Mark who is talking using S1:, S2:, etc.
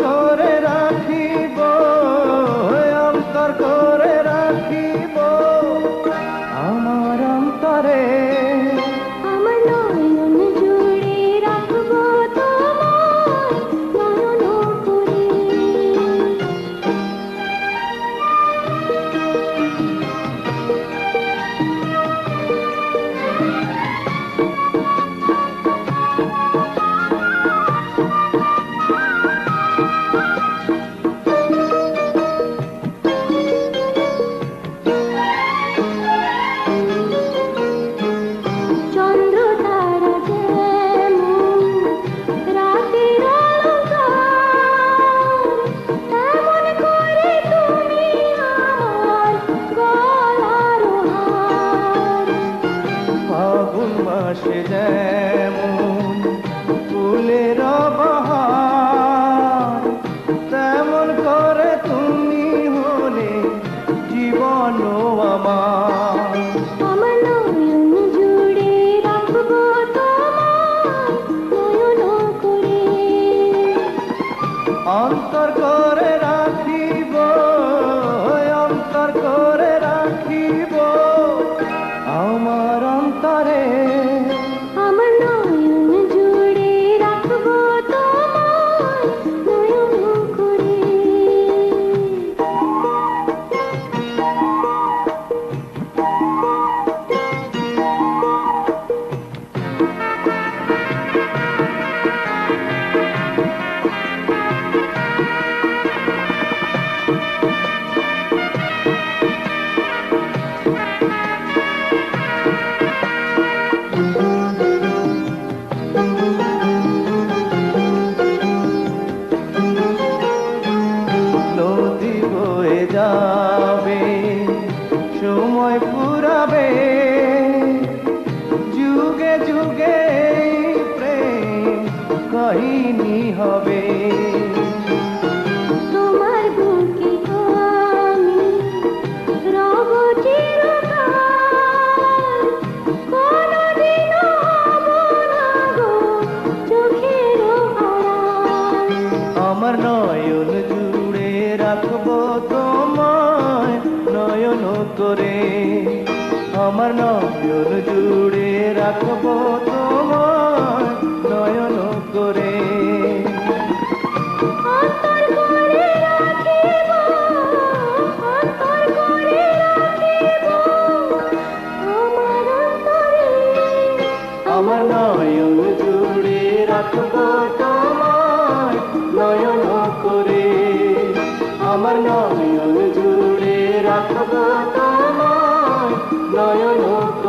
S1: तोरे ভাসে যেমন ফুলের বাহার তেমন করে তুমি হলে জীবন আমার। অন্তর করে রাখিব অন্তর করে রাখিব। আমার অন্তরে।
S2: আমার নয়ন জুড়ে রাখব তোমায় নয়ন করে
S1: ফুরাবে যুগে যুগে এই প্রেম কাহিনী হবে। নয়ন করে আমার নয়ন জুড়ে রাখব তোমার নয়ন করে।
S2: আমার
S1: নয়ন জুড়ে রাখব তোমার নয়ন করে। আমার নয়ন জুড়ে রাখব তোমায় নয়ন